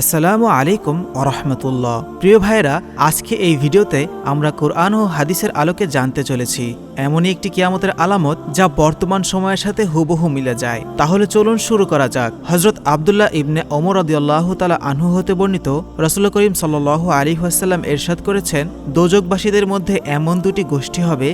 আসসালামু আলাইকুম আরহামতুল্লাহ প্রিয় ভাইরা আজকে এই ভিডিওতে আমরা কোরআন ও হাদিসের আলোকে জানতে চলেছি। এমনই একটি কিয়ামতের আলামত যা বর্তমান সময়ের সাথে হুবহু মিলে যায়। তাহলে চলুন শুরু করা যাক। হজরত আবদুল্লাহ ইবনে ওমর আদিয়াল্লাহ তালা আনহু হতে বর্ণিত রসুল করিম সাল্ল আলী আসাল্লাম এরশাদ করেছেন দোজকবাসীদের মধ্যে এমন দুটি গোষ্ঠী হবে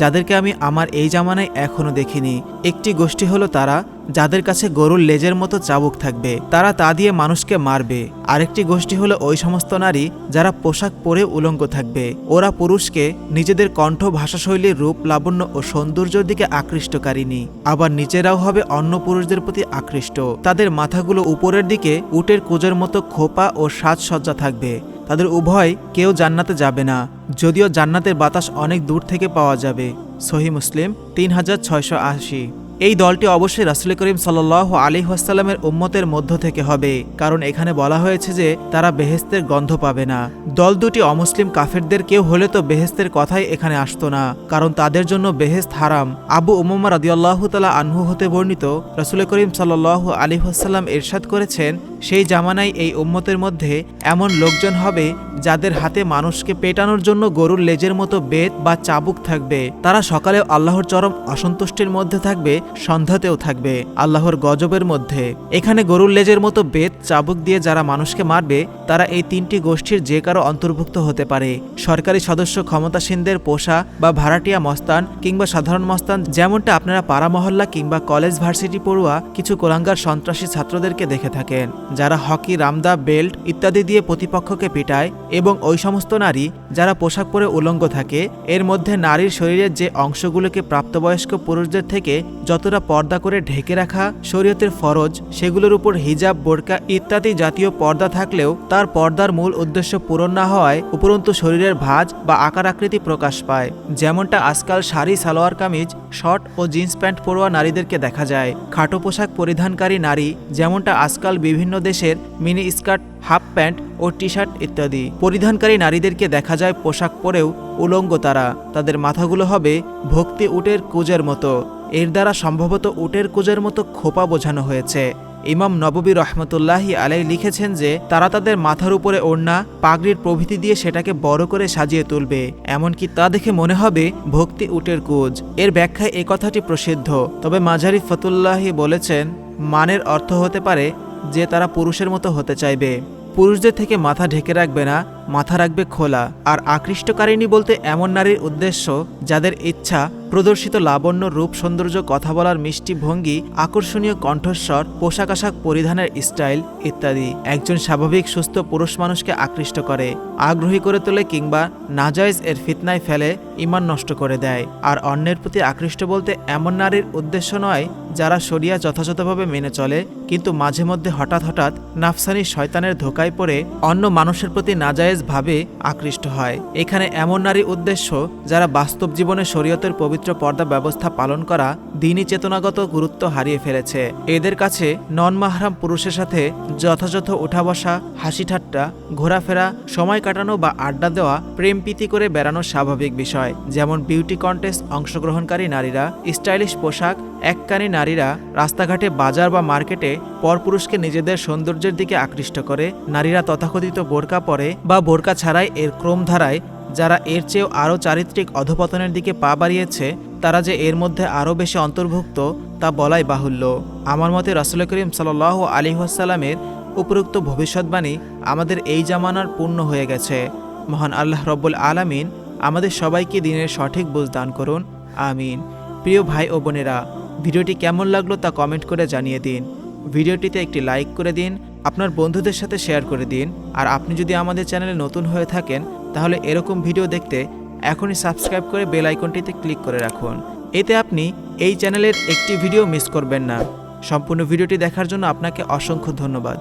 যাদেরকে আমি আমার এই জামানায় এখনও দেখিনি। একটি গোষ্ঠী হলো তারা যাদের কাছে গরুর লেজের মতো চাবুক থাকবে, তারা তা দিয়ে মানুষকে মারবে। আরেকটি গোষ্ঠী হলো ওই সমস্ত নারী যারা পোশাক পরে উলঙ্গ থাকবে। ওরা পুরুষকে নিজেদের কণ্ঠ ভাষাশৈলীর রূপ, লাবণ্য ও সৌন্দর্যের দিকে আকৃষ্টকারিনী আবার নিজেরাও হবে অন্য পুরুষদের প্রতি আকৃষ্ট। তাদের মাথাগুলো উপরের দিকে উটের কুজের মতো খোপা ও সাজসজ্জা থাকবে। তাদের উভয় কেউ জান্নাতে যাবে না, যদিও জান্নাতের বাতাস অনেক দূর থেকে পাওয়া যাবে। সহি মুসলিম, তিন হাজার ছয়শো আশি। এই দলটি অবশ্যই রাসুল করিম সাল আলী ওয়াসাল্লামের উম্মতের মধ্য থেকে হবে, কারণ এখানে বলা হয়েছে যে তারা বেহেস্তের গন্ধ পাবে না। দল দুটি অমুসলিম কাফেরদের কেউ হলে তো বেহেস্তের কথাই এখানে আসতো না, কারণ তাদের জন্য বেহেস্ত হারাম। আবু উমা রাদিয়াল্লাহ তালা আনহু হতে বর্ণিত, রাসুল করিম সাল্লাহ আলী হাসাল্লাম এরশাদ করেছেন সেই জামানায় এই উম্মতের মধ্যে এমন লোকজন হবে যাদের হাতে মানুষকে পেটানোর জন্য গরুর লেজের মতো বেত বা চাবুক থাকবে। তারা সকালেও আল্লাহর চরম অসন্তুষ্টির মধ্যে থাকবে, সন্ধ্যাতেও থাকবে, আল্লাহর গজবের মধ্যে। এখানে গরুর লেজের মতো বেত, চাবুক দিয়ে যারা মানুষকে মারবে, তারা এই তিনটি গোষ্ঠীর যে কারও অন্তর্ভুক্ত হতে পারে। সরকারি সদস্য ক্ষমতাসীনদের পোষা বা ভাড়াটিয়া মস্তান কিংবা সাধারণ মস্তান যেমনটা আপনারা পাড়া মহল্লা কিংবা কলেজ ভার্সিটি পড়ুয়া কিছু কোলাঙ্গার সন্ত্রাসী ছাত্রদেরকে দেখে থাকেন। যারা হকি, রামদা, বেল্ট ইত্যাদি দিয়ে প্রতিপক্ষকে পিটায় এবং ওই সমস্ত নারী যারা পোশাক পরে উলঙ্গ থাকে, এর মধ্যে নারীর শরীরের যে অংশগুলোকে প্রাপ্তবয়স্ক পুরুষদের থেকে যতটা পর্দা করে ঢেকে রাখা শরীয়তের ফরজ, সেগুলোর উপর হিজাব, বোরকা ইত্যাদি জাতীয় পর্দা থাকলেও তার পর্দার মূল উদ্দেশ্য পূরণ না হওয়ায় উপরন্তু শরীরের ভাঁজ বা আকার আকৃতি প্রকাশ পায়। যেমনটা আজকাল শাড়ি, সালোয়ার, কামিজ, শর্ট ও জিন্স প্যান্ট পরোয়া নারীদেরকে দেখা যায়। খাটো পোশাক পরিধানকারী নারী, যেমনটা আজকাল বিভিন্ন দেশের মিনি স্কার্ট, হাফ প্যান্ট ও টি শার্ট ইত্যাদি। পরিধানকারী নারীদেরকে দেখা যায় পোশাক পরেও উলঙ্গ তারা। তাদের মাথাগুলো হবে ভক্তি উটের কুজের মতো। এর দ্বারা সম্ভবত উটের কুজের মতো খোপা বোঝানো হয়েছে। ইমাম নববী রহমতুল্লাহি আলাই লিখেছেন যে, তারা তাদের মাথার উপরে ওড়না, পাগড়ির প্রভৃতি দিয়ে সেটাকে বড় করে সাজিয়ে তুলবে। এমনকি তা দেখে মনে হবে ভক্তি উটের কুজ। এর ব্যাখ্যায় এ কথাটি প্রসিদ্ধ। তবে মাঝারি ফতুল্লাহি বলেছেন, মানের অর্থ হতে পারে যে তারা পুরুষের মতো হতে চাইবে। পুরুষদের থেকে মাথা ঢেকে রাখবে না, মাথা রাখবে খোলা। আর আকৃষ্টকারিণী বলতে এমন নারীর উদ্দেশ্য যাদের ইচ্ছা, প্রদর্শিত লাবণ্য, রূপ, সৌন্দর্য, কথা বলার মিষ্টি ভঙ্গি, আকর্ষণীয় কণ্ঠস্বর, পোশাক আশাক পরিধানের স্টাইল ইত্যাদি। একজন স্বাভাবিক, সুস্থ পুরুষ মানুষকে আকৃষ্ট করে, আগ্রহী করে তোলে কিংবা নাজাইজ এর ফিতনায় ফেলে, ইমান নষ্ট করে দেয়। আর অন্যের প্রতি আকৃষ্ট বলতে এমন নারীর উদ্দেশ্য নয় যারা শরিয়া যথাযথভাবে মেনে চলে, কিন্তু মাঝে মধ্যে হঠাৎ হঠাৎ নাফসানি শয়তানের ধোকায় পড়ে অন্য মানুষের প্রতি নাজায়েজ ভাবে আকৃষ্ট হয়। এখানে এমন নারী উদ্দেশ্য যারা বাস্তব জীবনে শরীয়তের পবিত্র পর্দা ব্যবস্থা পালন করা দিনই চেতনাগত গুরুত্ব হারিয়ে ফেলেছে। এদের কাছে নন মাহরাম পুরুষের সাথে যথাযথ উঠা বসা, হাসি ঠাট্টা, ঘোরাফেরা, সময় কাটানো বা আড্ডা দেওয়া, প্রেম প্রীতি করে বেড়ানো স্বাভাবিক বিষয়। যেমন বিউটি কন্টেস্ট অংশগ্রহণকারী নারীরা স্টাইলিশ পোশাক এককানি নারীরা রাস্তাঘাটে, বাজার বা মার্কেটে পরপুরুষকে নিজেদের সৌন্দর্যের দিকে আকৃষ্ট করে। নারীরা তথাকথিত বোরকা পরে বা বোরকা ছাড়াই এর ক্রমধারায়, যারা এর চেয়েও আরও চারিত্রিক অধপতনের দিকে পা বাড়িয়েছে, তারা যে এর মধ্যে আরও বেশি অন্তর্ভুক্ত, তা বলাই বাহুল্য। আমার মতে রাসুল করিম সাল আলী আসাল্লামের উপরোক্ত ভবিষ্যৎবাণী আমাদের এই জামানার পূর্ণ হয়ে গেছে। মহান আল্লাহ রব্বুল আলামিন আমাদের সবাইকে দিনের সঠিক বুঝ দান করুন। আমিন। প্রিয় ভাই ও বোনেরা ভিডিওটি কেমন লাগল তা কমেন্ট করে জানিয়ে দিন। ভিডিওটিতে একটি লাইক করে দিন, আপনার বন্ধুদের সাথে শেয়ার করে দিন, আর আপনি যদি আমাদের চ্যানেলে নতুন হয়ে থাকেন, তাহলে এরকম ভিডিও দেখতে এখনই সাবস্ক্রাইব করে বেল আইকনটিতে ক্লিক করে রাখুন। এতে আপনি এই চ্যানেলের একটি ভিডিও মিস করবেন না। সম্পূর্ণ ভিডিওটি দেখার জন্য আপনাকে অসংখ্য ধন্যবাদ।